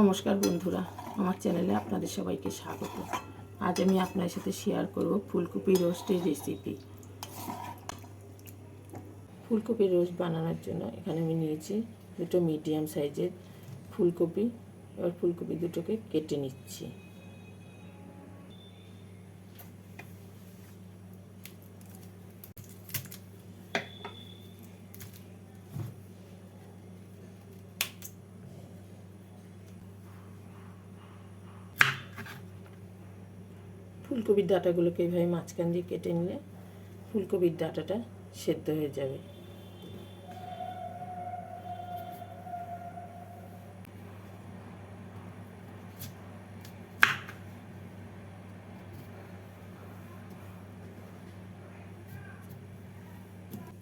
নমস্কার বন্ধুরা, আমার চ্যানেলে আপনাদের সবাইকে স্বাগত। আজ আমি আপনার সাথে শেয়ার করব ফুলকপি রোস্টের রেসিপি ফুলকপি রোস্ট বানানোর জন্য এখানে আমি নিয়েছি দুটো মিডিয়াম সাইজের ফুলকপি, এবার ফুলকপি দুটোকে কেটে নিচ্ছি। ফুলকপির ডাঁটাগুলোকে এইভাবে মাঝখান দিয়ে কেটে নিলে ফুলকপির ডাটাটা সেদ্ধ হয়ে যাবে।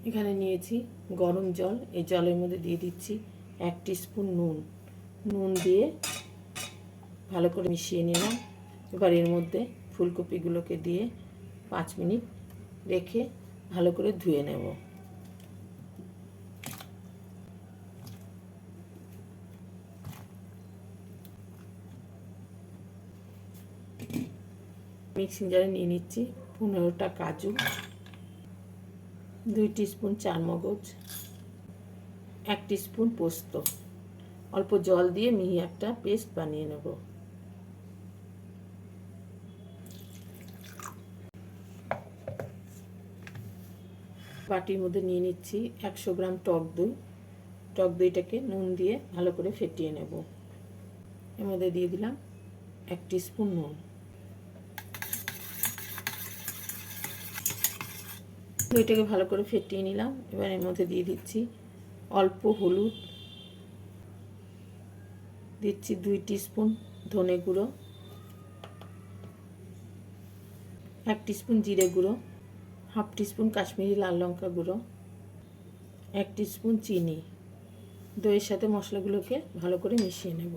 এখানে নিয়েছি গরম জল, এই জলের মধ্যে দিয়ে দিচ্ছি এক স্পুন নুন। নুন দিয়ে ভালো করে মিশিয়ে নিলাম। এবার এর মধ্যে ফুলকপিগুলোকে দিয়ে পাঁচ মিনিট রেখে ভালো করে ধুয়ে নেব। মিক্সিং জারে নিয়ে নিচ্ছি পনেরোটা কাজু, দুই স্পুন চারমগজ, এক স্পুন পোস্ত। অল্প জল দিয়ে মিহি একটা পেস্ট বানিয়ে নেব। বাটির মধ্যে নিয়ে নিচ্ছি একশো গ্রাম টক দই। টক দইটাকে নুন দিয়ে ভালো করে ফেটিয়ে নেব। এর মধ্যে দিয়ে দিলাম এক স্পুন নুন। দইটাকে ভালো করে ফেটিয়ে নিলাম। এবার এর মধ্যে দিয়ে দিচ্ছি অল্প হলুদ। দিচ্ছি দুই স্পুন ধনে গুঁড়ো। এক স্পুন জিরে গুঁড়ো। হাফ টিস্পুন কাশ্মীরি লাল লঙ্কা গুঁড়ো, এক স্পুন চিনি। দইয়ের সাথে মশলাগুলোকে ভালো করে মিশিয়ে নেব।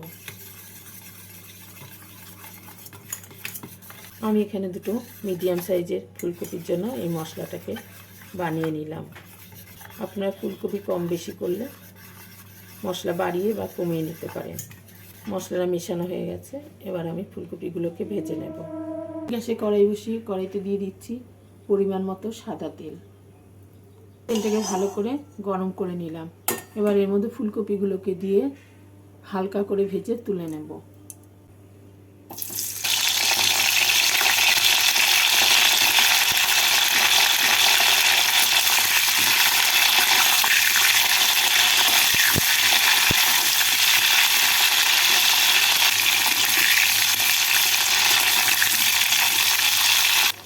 আমি এখানে দুটো মিডিয়াম সাইজের ফুলকপির জন্য এই মশলাটাকে বানিয়ে নিলাম। আপনারা ফুলকপি কম বেশি করলে মশলা বাড়িয়ে বা কমিয়ে নিতে পারেন। মশলাটা মেশানো হয়ে গেছে, এবার আমি ফুলকপিগুলোকে ভেজে নেব। গ্যাসে কড়াই বসিয়ে কড়াইতে দিয়ে দিচ্ছি পরিমাণ মতো সাদা তেল। তেলটাকে ভালো করে গরম করে নিলাম। এবার এর মধ্যে ফুলকপিগুলোকে দিয়ে হালকা করে ভেজে তুলে নেব।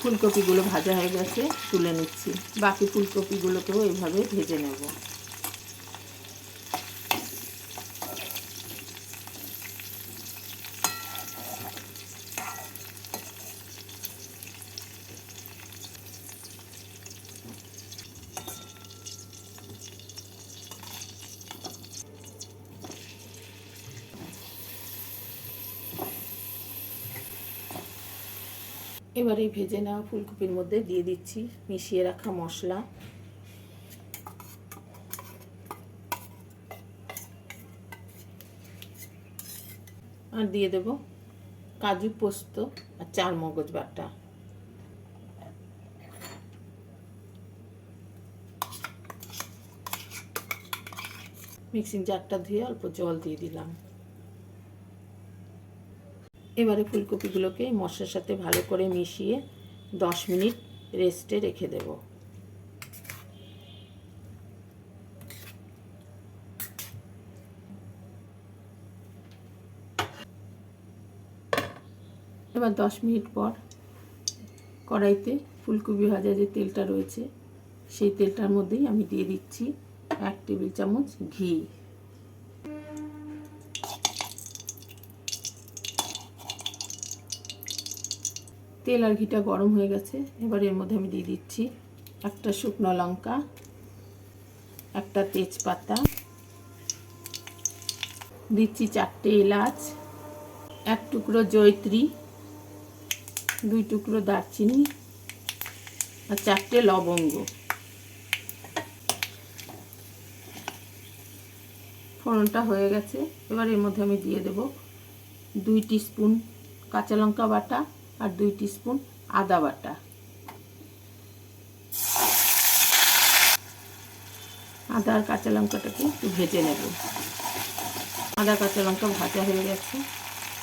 ফুলকপিগুলো ভাজা হয়ে গেছে তুলে নিচ্ছি। বাকি ফুলকপিগুলোকেও এইভাবে ভেজে নেব। এবার এই ভেজে নেওয়া ফুলকপির মধ্যে দিয়ে দিচ্ছি মিশিয়ে রাখা মশলা। আর দিয়ে দেব কাজু পোস্ত আর চার মগজ বাটা। মিক্সিং জারটা ধুয়ে অল্প জল দিয়ে দিলাম। এবারে ফুলকপিগুলোকে মশলার সাথে ভালো করে মিশিয়ে দশ মিনিট রেস্টে রেখে দেব। এবার দশ মিনিট পর কড়াইতে ফুলকপি ভাজা যে তেলটা রয়েছে, সেই তেলটার মধ্যেই আমি দিয়ে দিচ্ছি এক টেবিল চামচ ঘি। তেল আর ঘিটা গরম হয়ে গেছে। এবার এর মধ্যে আমি দিয়ে দিচ্ছি একটা শুকনো লঙ্কা, একটা তেজপাতা, দিচ্ছি চারটে এলাচ, এক টুকরো জয়ত্রী, দুই টুকরো দারচিনি আর চারটে লবঙ্গ। ফোড়নটা হয়ে গেছে। এবার এর মধ্যে আমি দিয়ে দেব দুই স্পুন কাঁচা লঙ্কা বাটা আর দুই স্পুন আদা বাটা। আদা আর কাঁচা লঙ্কাটাকে একটু ভেজে নেব। আদা কাঁচা লঙ্কা ভাজা হয়ে গেছে।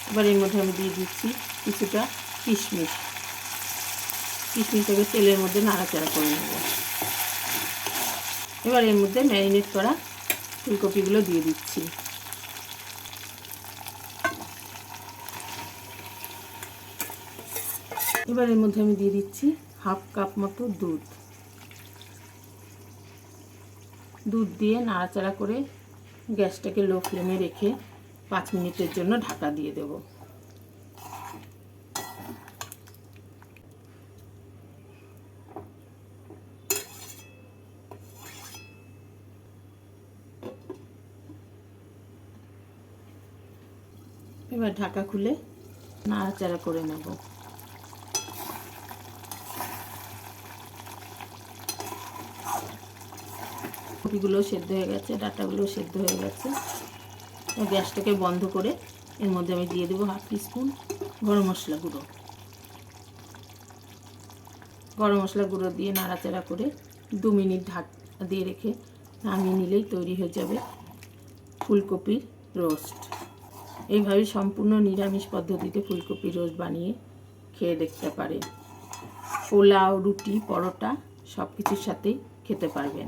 এবার এর মধ্যে আমি দিয়ে দিচ্ছি কিছুটা কিশমিশ। কিশমিশটাকে তেলের মধ্যে নাড়াচাড়া করে নেব। এবার এর মধ্যে ম্যারিনেট করা ফুলকপিগুলো দিয়ে দিচ্ছি। এবার এর মধ্যে আমি দিয়ে দিচ্ছি হাফ কাপ মতো দুধ। দুধ দিয়ে নাড়াচাড়া করে গ্যাসটাকে লো ফ্লেমে রেখে পাঁচ মিনিটের জন্য ঢাকা দিয়ে দেব। এবার ঢাকা খুলে নাড়াচাড়া করে নেব। কপিগুলো সেদ্ধ হয়ে গেছে, ডাটাগুলো সেদ্ধ হয়ে গেছে। গ্যাসটাকে বন্ধ করে এর মধ্যে আমি দিয়ে দেবো হাফ স্পুন গরম মশলা গুঁড়ো। গরম মশলা গুঁড়ো দিয়ে নাড়াচাড়া করে দু মিনিট ঢাক দিয়ে রেখে নামিয়ে নিলেই তৈরি হয়ে যাবে ফুলকপির রোস্ট। এইভাবে সম্পূর্ণ নিরামিষ পদ্ধতিতে ফুলকপির রোস্ট বানিয়ে খেয়ে দেখতে পারেন। পোলাও, রুটি, পরোটা সব কিছুর সাথেই খেতে পারবেন।